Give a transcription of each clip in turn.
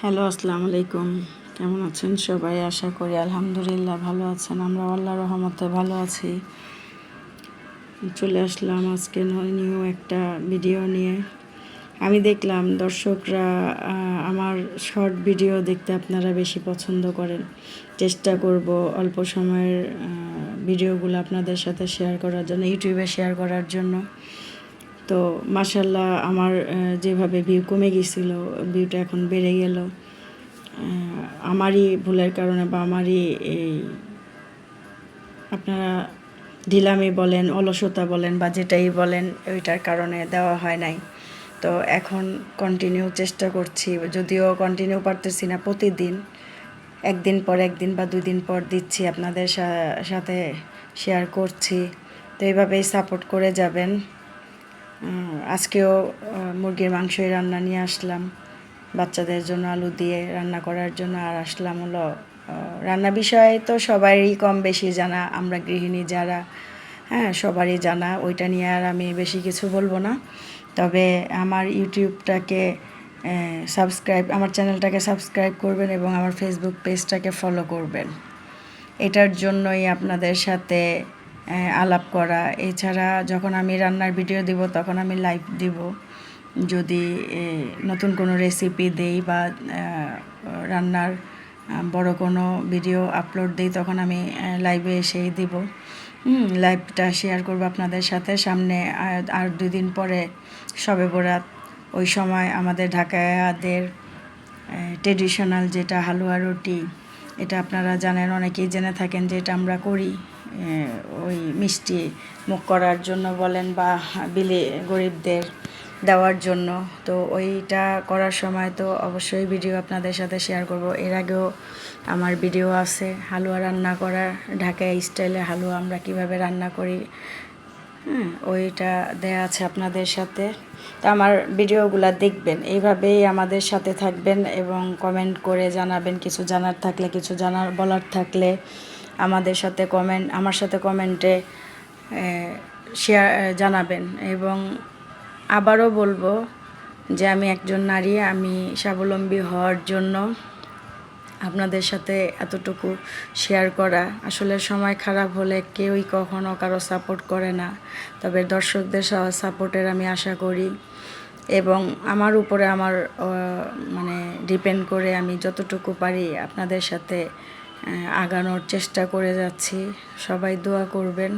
Hello আসসালামু আলাইকুম কেমন আছেন সবাই? আশা করি আলহামদুলিল্লাহ ভালো আছেন। আমরা আল্লাহ রহমতে ভালো আছি। চলে আসলাম আজকে নিউ একটা ভিডিও নিয়ে। আমি দেখলাম দর্শকরা আমার শর্ট ভিডিও দেখতে আপনারা বেশি পছন্দ করেন। চেষ্টা করব অল্প সময়ের ভিডিওগুলো আপনাদের সাথে শেয়ার করার জন্য, ইউটিউবে শেয়ার করার জন্য। তো মাসাল্লাহ আমার যেভাবে ভিউ কমে গেছিল ভিউটা এখন বেড়ে গেল। আমারই ভুলের কারণে বা আমারই এই, আপনারা ঢিলামি বলেন, অলসতা বলেন বা যেটাই বলেন, ওইটার কারণে দেওয়া হয় নাই। তো এখন কন্টিনিউ চেষ্টা করছি, যদিও কন্টিনিউ পারতেছি না প্রতিদিন। একদিন পর একদিন বা দুই দিন পর দিচ্ছি আপনাদের সাথে শেয়ার করছি। তো এইভাবেই সাপোর্ট করে যাবেন। আজকেও মুরগির মাংসই রান্না নিয়ে আসলাম। বাচ্চাদের জন্য আলু দিয়ে রান্না করার জন্য আর আসলাম হলো রান্না বিষয়ে তো সবারই কম বেশি জানা, আমরা গৃহিণী যারা হ্যাঁ সবারই জানা, ওইটা নিয়ে আর আমি বেশি কিছু বলব না। তবে আমার ইউটিউবটাকে সাবস্ক্রাইব আমার চ্যানেলটাকে সাবস্ক্রাইব করবেন এবং আমার ফেসবুক পেজটাকে ফলো করবেন। এটার জন্যই আপনাদের সাথে আলাপ করা। এছাড়া যখন আমি রান্নার ভিডিও দিব, তখন আমি লাইভ দিব। যদি নতুন কোনো রেসিপি দেই বা রান্নার বড় কোনো ভিডিও আপলোড দিই, তখন আমি লাইভে এসেই দিব। লাইভটা শেয়ার করব আপনাদের সাথে। সামনে আর- দুই দিন পরে সবে বরাত। ওই সময় আমাদের ঢাকায়াদের ট্রেডিশনাল যেটা হালুয়া রুটি, এটা আপনারা জানেন, অনেকেই জেনে থাকেন যে এটা আমরা করি। ওই মিষ্টি মুখ করার জন্য বলেন বা বিলি গরিবদের দেওয়ার জন্য। তো ওইটা করার সময় তো অবশ্যই ভিডিও আপনাদের সাথে শেয়ার করব। এর আগেও আমার ভিডিও আছে, হালুয়া রান্না করার ঢাকায় স্টাইলে হালুয়া আমরা কীভাবে রান্না করি। হ্যাঁ ওইটা দেয়া আছে আপনাদের সাথে। তো আমার ভিডিওগুলো দেখবেন। এইভাবেই আমাদের সাথে থাকবেন এবং কমেন্ট করে জানাবেন। কিছু জানার থাকলে, কিছু জানার বলার থাকলে। আমাদের সাথে কমেন্ট আমার সাথে কমেন্টে শেয়ার জানাবেন। এবং আবারও বলব যে আমি একজন নারী, আমি স্বাবলম্বী হওয়ার জন্য আপনাদের সাথে এতটুকু শেয়ার করা। আসলে সময় খারাপ হলে কেউই কখনো কারও সাপোর্ট করে না। তবে দর্শকদের সাপোর্টের আমি আশা করি। এবং আমার উপরে আমার মানে ডিপেন্ড করে আমি যতটুকু পারি আপনাদের সাথে আগানোর চেষ্টা করে যাচ্ছি। সবাই দোয়া করবেন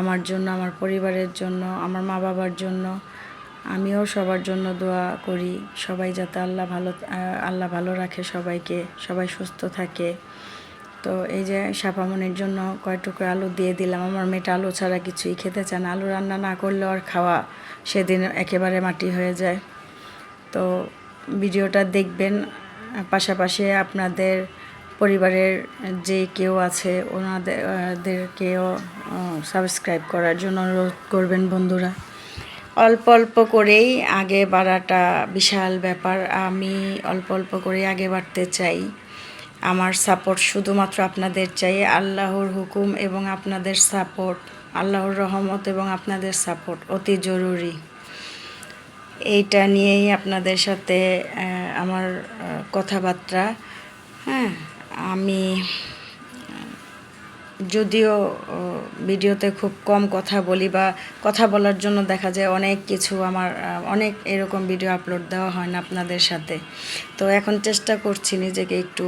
আমার জন্য, আমার পরিবারের জন্য, আমার মা বাবার জন্য। আমিও সবার জন্য দোয়া করি। সবাই যাতে আল্লাহ ভালো আল্লাহ ভালো রাখে সবাইকে, সবাই সুস্থ থাকে। তো এই যে সাপামনির জন্য কয়টুকু আলু দিয়ে দিলাম। আমার মেয়েটা আলু ছাড়া কিছুই খেতে চান আলু রান্না না করলে আর খাওয়া সেদিন একেবারে মাটি হয়ে যায়। তো ভিডিওটা দেখবেন। পাশাপাশি আপনাদের পরিবারের যে কেউ আছে, ওনাদেরকেও সাবস্ক্রাইব করার জন্য অনুরোধ করবেন বন্ধুরা। অল্প অল্প করেই আগে বাড়াটা বিশাল ব্যাপার। আমি অল্প অল্প করে আগে বাড়তে চাই। আমার সাপোর্ট শুধুমাত্র আপনাদের চাই। আল্লাহর হুকুম এবং আপনাদের সাপোর্ট আল্লাহর রহমত এবং আপনাদের সাপোর্ট অতি জরুরি। এইটা নিয়েই আপনাদের সাথে আমার কথাবার্তা। হ্যাঁ। আমি যদিও ভিডিওতে খুব কম কথা বলি বা কথা বলার জন্য দেখা যায় অনেক কিছু আমার অনেক এরকম ভিডিও আপলোড দেওয়া হয় না আপনাদের সাথে। তো এখন চেষ্টা করছি নিজেকে একটু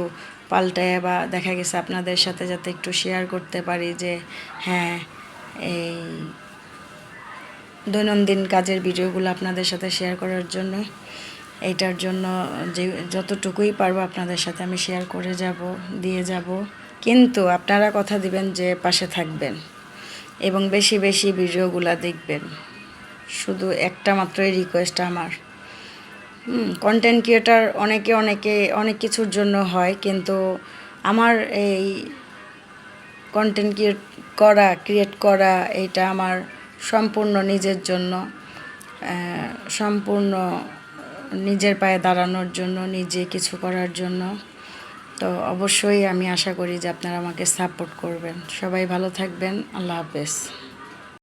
পাল্টায় বা দেখা গেছে আপনাদের সাথে যাতে একটু শেয়ার করতে পারি যে হ্যাঁ এই দৈনন্দিন কাজের ভিডিওগুলো আপনাদের সাথে শেয়ার করার জন্য। এইটার জন্য যে যতটুকুই পারব আপনাদের সাথে আমি শেয়ার করে যাব, দিয়ে যাব। কিন্তু আপনারা কথা দিবেন যে পাশে থাকবেন এবং বেশি বেশি ভিডিওগুলো দেখবেন। শুধু একটা মাত্রই রিকোয়েস্ট আমার। কন্টেন্ট ক্রিয়েটার অনেকে অনেকে অনেক কিছুর জন্য হয়, কিন্তু আমার এই কন্টেন্ট ক্রিয়েট করা ক্রিয়েট করা এটা আমার সম্পূর্ণ নিজের জন্য সম্পূর্ণ নিজের পায়ে দাঁড়ানোর জন্য, নিজে কিছু করার জন্য। তো অবশ্যই আমি আশা করি যে আপনারা আমাকে সাপোর্ট করবেন। সবাই ভালো থাকবেন। আল্লাহ হাফেজ।